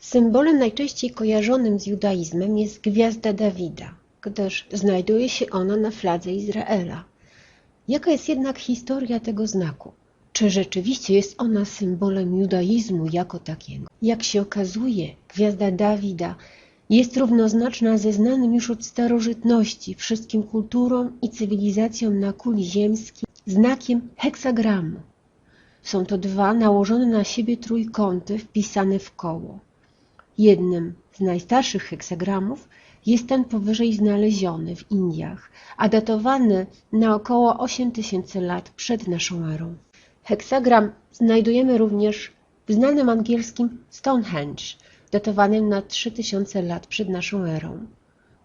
Symbolem najczęściej kojarzonym z judaizmem jest gwiazda Dawida, gdyż znajduje się ona na fladze Izraela. Jaka jest jednak historia tego znaku? Czy rzeczywiście jest ona symbolem judaizmu jako takiego? Jak się okazuje, gwiazda Dawida jest równoznaczna ze znanym już od starożytności wszystkim kulturom i cywilizacjom na kuli ziemskiej znakiem heksagramu. Są to dwa nałożone na siebie trójkąty wpisane w koło. Jednym z najstarszych heksagramów jest ten powyżej znaleziony w Indiach, a datowany na około 8000 lat przed naszą erą. Heksagram znajdujemy również w znanym angielskim Stonehenge, datowanym na 3000 lat przed naszą erą,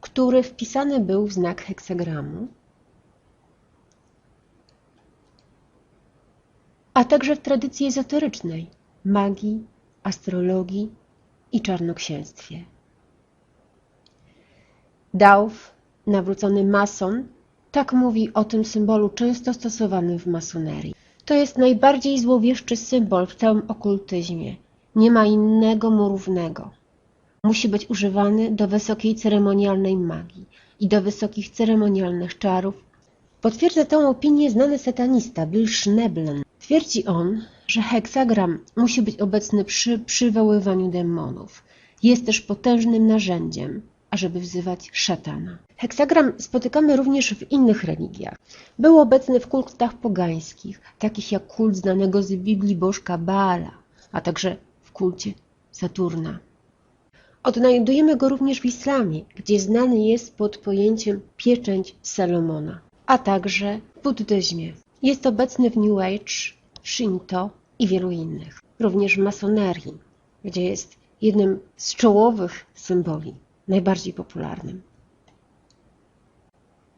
który wpisany był w znak heksagramu, a także w tradycji ezoterycznej, magii, astrologii i czarnoksięstwie. Dauf, nawrócony mason, tak mówi o tym symbolu często stosowanym w masonerii. To jest najbardziej złowieszczy symbol w całym okultyzmie. Nie ma innego mu równego. Musi być używany do wysokiej ceremonialnej magii i do wysokich ceremonialnych czarów. Potwierdza tę opinię znany satanista Bill Schneblen. Twierdzi on, że heksagram musi być obecny przy przywoływaniu demonów. Jest też potężnym narzędziem, ażeby wzywać szatana. Heksagram spotykamy również w innych religiach. Był obecny w kultach pogańskich, takich jak kult znanego z Biblii bożka Baala, a także w kulcie Saturna. Odnajdujemy go również w islamie, gdzie znany jest pod pojęciem pieczęć Salomona, a także w buddyzmie. Jest obecny w New Age, Shinto i wielu innych. Również w masonerii, gdzie jest jednym z czołowych symboli, najbardziej popularnym.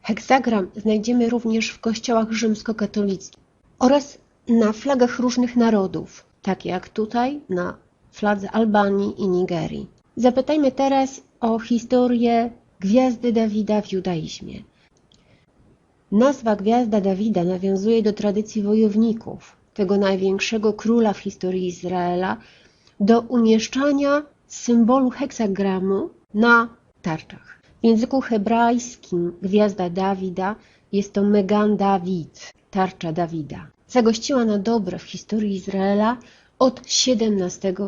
Heksagram znajdziemy również w kościołach rzymskokatolickich oraz na flagach różnych narodów, takie jak tutaj na fladze Albanii i Nigerii. Zapytajmy teraz o historię Gwiazdy Dawida w judaizmie. Nazwa Gwiazda Dawida nawiązuje do tradycji wojowników, tego największego króla w historii Izraela, do umieszczania symbolu heksagramu na tarczach. W języku hebrajskim gwiazda Dawida jest to Megan Dawid, tarcza Dawida. Zagościła na dobre w historii Izraela od XVII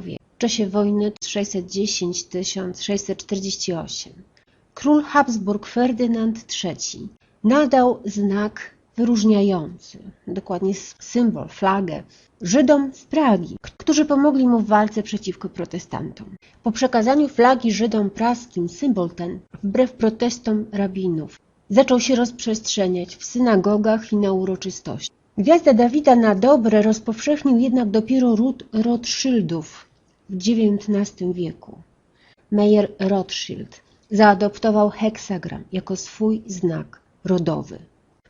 wieku, w czasie wojny 610-1648. Król Habsburg Ferdynand III nadał znak wyróżniający, dokładnie symbol, flagę, Żydom z Pragi, którzy pomogli mu w walce przeciwko protestantom. Po przekazaniu flagi Żydom praskim symbol ten, wbrew protestom rabinów, zaczął się rozprzestrzeniać w synagogach i na uroczystości. Gwiazda Dawida na dobre rozpowszechnił jednak dopiero ród Rothschildów w XIX wieku. Meyer Rothschild zaadoptował heksagram jako swój znak rodowy.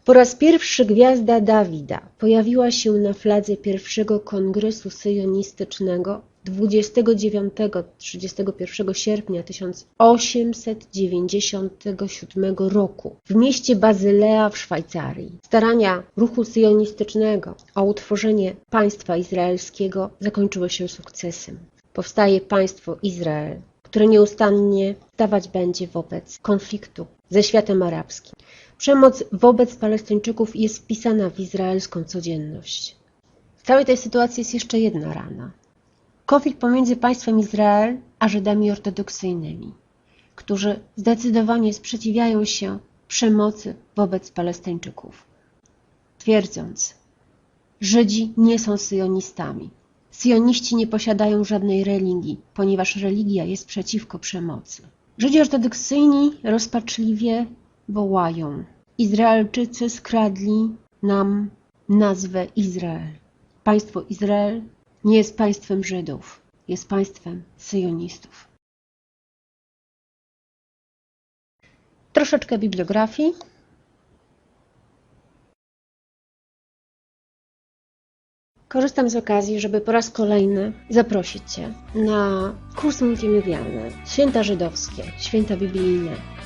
Po raz pierwszy gwiazda Dawida pojawiła się na fladze pierwszego kongresu syjonistycznego 29-31 sierpnia 1897 roku w mieście Bazylea w Szwajcarii. Starania ruchu syjonistycznego o utworzenie państwa izraelskiego zakończyły się sukcesem. Powstaje państwo Izrael, które nieustannie stawać będzie wobec konfliktu ze światem arabskim. Przemoc wobec Palestyńczyków jest wpisana w izraelską codzienność. W całej tej sytuacji jest jeszcze jedna rana. Konflikt pomiędzy państwem Izrael a Żydami ortodoksyjnymi, którzy zdecydowanie sprzeciwiają się przemocy wobec Palestyńczyków, twierdząc, Żydzi nie są syjonistami. Syjoniści nie posiadają żadnej religii, ponieważ religia jest przeciwko przemocy. Żydzi ortodoksyjni rozpaczliwie wołają: Izraelczycy skradli nam nazwę Izrael. Państwo Izrael nie jest państwem Żydów, jest państwem syjonistów. Troszeczkę bibliografii. Korzystam z okazji, żeby po raz kolejny zaprosić Cię na kurs multimedialny Święta Żydowskie, Święta Biblijne.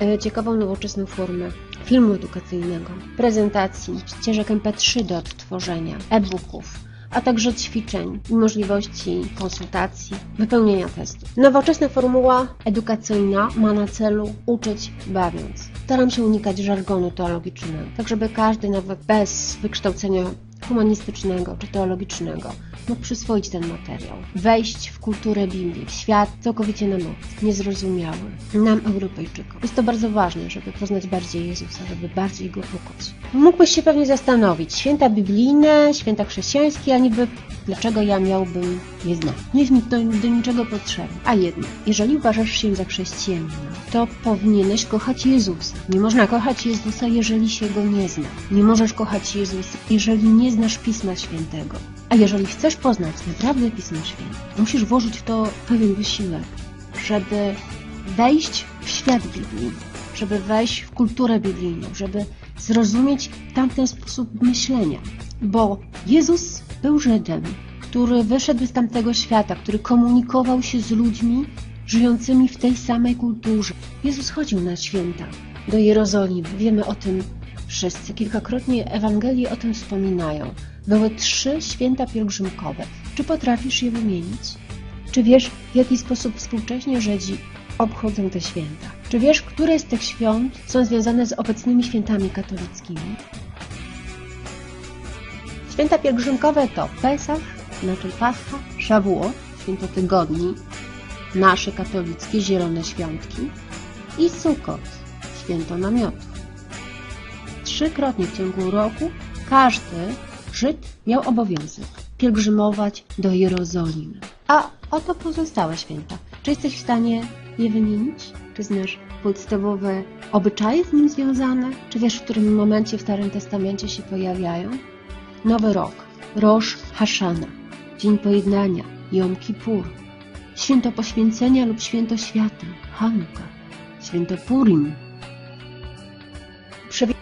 E, Ciekawą, nowoczesną formę filmu edukacyjnego, prezentacji, ścieżek MP3 do odtworzenia, e-booków, a także ćwiczeń i możliwości konsultacji, wypełnienia testów. Nowoczesna formuła edukacyjna ma na celu uczyć bawiąc. Staram się unikać żargonu teologicznego, tak żeby każdy, nawet bez wykształcenia humanistycznego czy teologicznego, mógł przyswoić ten materiał, wejść w kulturę Biblii, w świat całkowicie nam obcy, niezrozumiały, nam Europejczykom. Jest to bardzo ważne, żeby poznać bardziej Jezusa, żeby bardziej Go pokochać. Mógłbyś się pewnie zastanowić, święta biblijne, święta chrześcijańskie, a niby dlaczego ja miałbym je znać? Nie jest mi to do niczego potrzebne. A jednak, jeżeli uważasz się za chrześcijanina, to powinieneś kochać Jezusa. Nie można kochać Jezusa, jeżeli się Go nie zna. Nie możesz kochać Jezusa, jeżeli nie znasz Pisma Świętego. A jeżeli chcesz poznać naprawdę Pismo Święte, musisz włożyć w to pewien wysiłek, żeby wejść w świat Biblii, żeby wejść w kulturę biblijną, żeby zrozumieć tamten sposób myślenia. Bo Jezus był Żydem, który wyszedł z tamtego świata, który komunikował się z ludźmi żyjącymi w tej samej kulturze. Jezus chodził na święta do Jerozolimy. Wiemy o tym wszyscy. Kilkakrotnie Ewangelii o tym wspominają. Były trzy święta pielgrzymkowe. Czy potrafisz je wymienić? Czy wiesz, w jaki sposób współcześnie Żydzi obchodzą te święta? Czy wiesz, które z tych świąt są związane z obecnymi świętami katolickimi? Święta pielgrzymkowe to Pesach, znaczy Pascha, Szawuot, święto tygodni, nasze katolickie zielone świątki i Sukkot, święto namiotów. Trzykrotnie w ciągu roku każdy Żyd miał obowiązek pielgrzymować do Jerozolimy. A oto pozostałe święta. Czy jesteś w stanie je wymienić? Czy znasz podstawowe obyczaje z nim związane? Czy wiesz, w którym momencie w Starym Testamencie się pojawiają? Nowy Rok, Rosh Hashana, Dzień Pojednania, Jom Kippur, Święto Poświęcenia lub Święto Świateł, Hanuka, Święto Purim.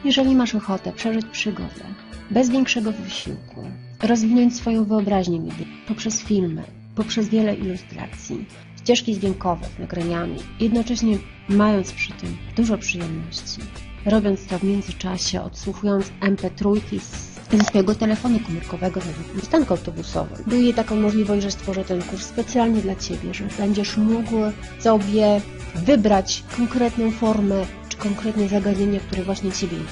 Jeżeli masz ochotę przeżyć przygodę bez większego wysiłku, rozwinąć swoją wyobraźnię poprzez filmy, poprzez wiele ilustracji, ścieżki dźwiękowe z nagraniami, jednocześnie mając przy tym dużo przyjemności, robiąc to w międzyczasie, odsłuchując MP3 z ze swojego telefonu komórkowego na przystanku autobusowym. Daję taką możliwość, że stworzę ten kurs specjalnie dla Ciebie, że będziesz mógł sobie wybrać konkretną formę czy konkretne zagadnienia, które właśnie Ciebie nie...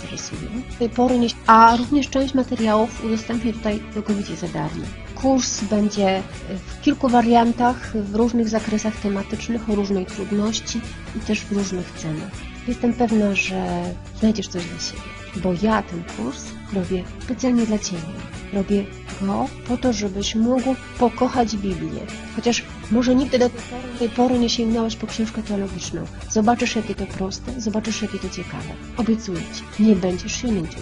A również część materiałów udostępnię tutaj całkowicie za darmo. Kurs będzie w kilku wariantach, w różnych zakresach tematycznych, o różnej trudności i też w różnych cenach. Jestem pewna, że znajdziesz coś dla siebie, bo ja ten kurs robię specjalnie dla Ciebie. Robię go po to, żebyś mógł pokochać Biblię. Chociaż może nigdy do tej pory, nie sięgnąłeś po książkę teologiczną. Zobaczysz, jakie to proste, zobaczysz, jakie to ciekawe. Obiecuję Ci, nie będziesz się nudził.